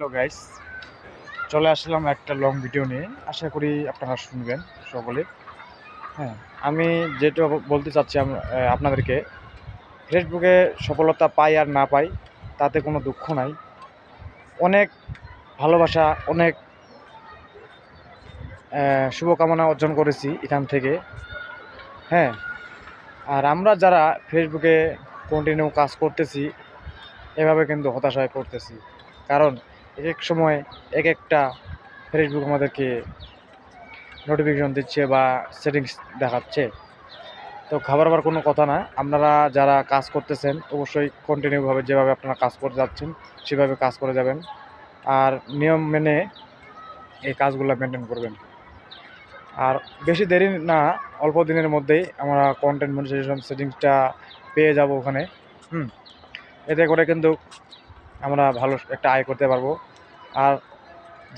Hello guys চলে আসলাম একটা long video নিয়ে। আশা করি আপনারা শুনবেন সকলে। হ্যাঁ আমি যেটা বলতে চাচ্ছি আপনাদেরকে ফেসবুকে সফলতা পাই আর না পাই, তাতে কোনো দুঃখ নাই। অনেক ভালোবাসা, অনেক শুভকামনা অর্জন করেছি এখান থেকে। হ্যাঁ আর আমরা যারা ফেসবুকে কন্টিনিউ কাজ করতেছি, এভাবে কিন্তু হতাশায় পড়তেছি। কারণ এক এক সময় এক একটা ফেসবুক আমাদেরকে নোটিফিকেশন দিচ্ছে বা সেটিংস দেখাচ্ছে। তো খাবার আবার কোনো কথা না। আপনারা যারা কাজ করতেছেন, অবশ্যই কন্টিনিউভাবে যেভাবে আপনারা কাজ করে যাচ্ছেন, সেভাবে কাজ করে যাবেন। আর নিয়ম মেনে এই কাজগুলো মেনটেন করবেন। আর বেশি দেরি না, অল্প দিনের মধ্যেই আমরা কন্টেন্ট মনিটাইজেশন সেটিংসটা পেয়ে যাব ওখানে। হুম, এতে করে কিন্তু আমরা ভালো একটা আয় করতে পারব। আর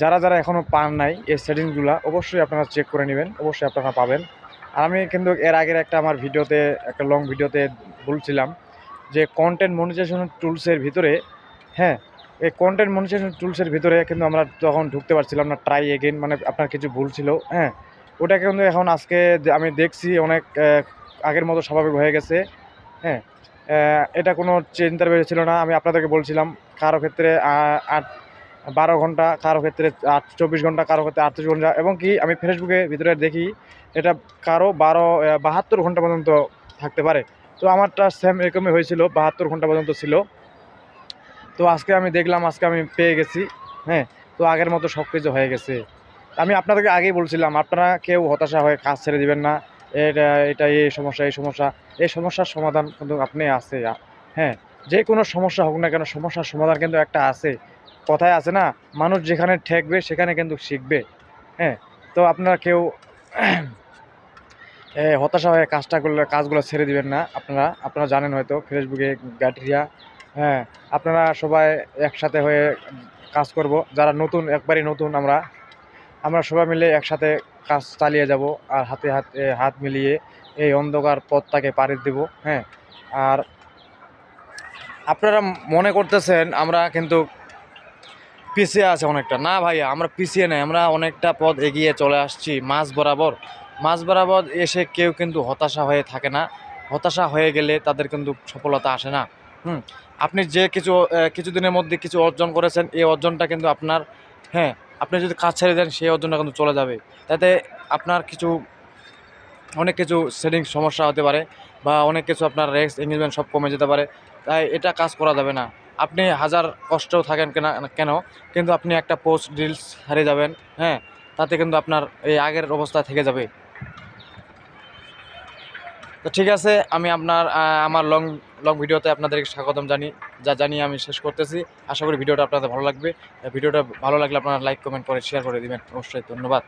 যারা যারা এখনও পান নাই এই সেটিংসগুলো, অবশ্যই আপনারা চেক করে নেবেন, অবশ্যই আপনারা পাবেন। আর আমি কিন্তু এর আগের একটা আমার ভিডিওতে, একটা লং ভিডিওতে বলছিলাম যে কন্টেন্ট মনিটাইজেশন টুলসের ভিতরে হ্যাঁ এই কন্টেন্ট মনিটাইজেশন টুলসের ভিতরে কিন্তু আমরা তখন ঢুকতে পারছিলাম না ট্রাই এগেন মানে আপনার কিছু ভুল ছিল হ্যাঁ। ওটা কিন্তু এখন আজকে আমি দেখছি অনেক আগের মতো স্বাভাবিক হয়ে গেছে হ্যাঁ। এটা কোনো চিন্তার বিষয় ছিল না, আমি আপনাদেরকে বলছিলাম, কারও ক্ষেত্রে আট বারো ঘণ্টা, কারও ক্ষেত্রে আট, চব্বিশ ঘণ্টা, কারও ক্ষেত্রে আটত্রিশ ঘণ্টা এবং কি আমি ফেসবুকে ভিতরে দেখি এটা কারও বারো বাহাত্তর ঘণ্টা পর্যন্ত থাকতে পারে। তো আমারটা সেম এরকমই হয়েছিল, বাহাত্তর ঘণ্টা পর্যন্ত ছিল। তো আজকে আমি দেখলাম, আজকে আমি পেয়ে গেছি হ্যাঁ তো আগের মতো সব কিছু হয়ে গেছে। আমি আপনাদেরকে আগেই বলছিলাম, আপনারা কেউ হতাশা হয়ে কাজ ছেড়ে দিবেন না, এটা এটা এই সমস্যা এই সমস্যা, এই সমস্যার সমাধান কিন্তু আপনি আছে হ্যাঁ যে কোনো সমস্যা হোক না কেন, সমস্যার সমাধান কিন্তু একটা আছে। কথায় আছে না, মানুষ যেখানে ঠেকবে সেখানে কিন্তু শিখবে। হ্যাঁ তো আপনারা কেউ হতাশা হয়ে কাজটা করলে কাজগুলো ছেড়ে দিবেন না। আপনারা আপনারা জানেন হয়তো, ফেসবুকে গ্যাটেরিয়া। হ্যাঁ আপনারা সবাই একসাথে হয়ে কাজ করব। যারা নতুন, একবারই নতুন আমরা আমরা সবাই মিলে একসাথে কাজ চালিয়ে যাব আর হাতে হাতে হাত মিলিয়ে এই অন্ধকার পথটাকে পাড়ি দেব। হ্যাঁ আর আপনারা মনে করতেছেন, আমরা কিন্তু পিছিয়ে আছে অনেকটা। না ভাইয়া, আমরা পিছিয়ে নেই, আমরা অনেকটা পথ এগিয়ে চলে আসছি মাঝ বরাবর। মাঝ বরাবর এসে কেউ কিন্তু হতাশা হয়ে থাকে না। হতাশা হয়ে গেলে তাদের কিন্তু সফলতা আসে না। হুম, আপনি যে কিছু কিছুদিনের মধ্যে কিছু অর্জন করেছেন, এই অর্জনটা কিন্তু আপনার হ্যাঁ আপনি যদি কাজ ছেড়ে দেন, সেই অর্জনটা কিন্তু চলে যাবে। তাতে আপনার কিছু, অনেক কিছু সেটিং সমস্যা হতে পারে বা অনেক কিছু আপনার রেক্স এঙ্গেজমেন্ট সব কমে যেতে পারে। তাই এটা কাজ করা যাবে না। আপনি হাজার কষ্টও থাকেন কেনা, কেন? কিন্তু আপনি একটা পোস্ট রিলস হারিয়ে যাবেন হ্যাঁ? তাতে কিন্তু আপনার এই আগের অবস্থা থেকে যাবে। তো ঠিক আছে, আমি আপনার আমার লং লং ভিডিওতে আপনাদেরকে স্বাগতম জানি, যা জানিয়ে আমি শেষ করতেছি। আশা করি ভিডিওটা আপনাদের ভালো লাগবে। ভিডিওটা ভালো লাগলে আপনারা লাইক কমেন্ট করে শেয়ার করে দিবেন। অবশ্যই ধন্যবাদ।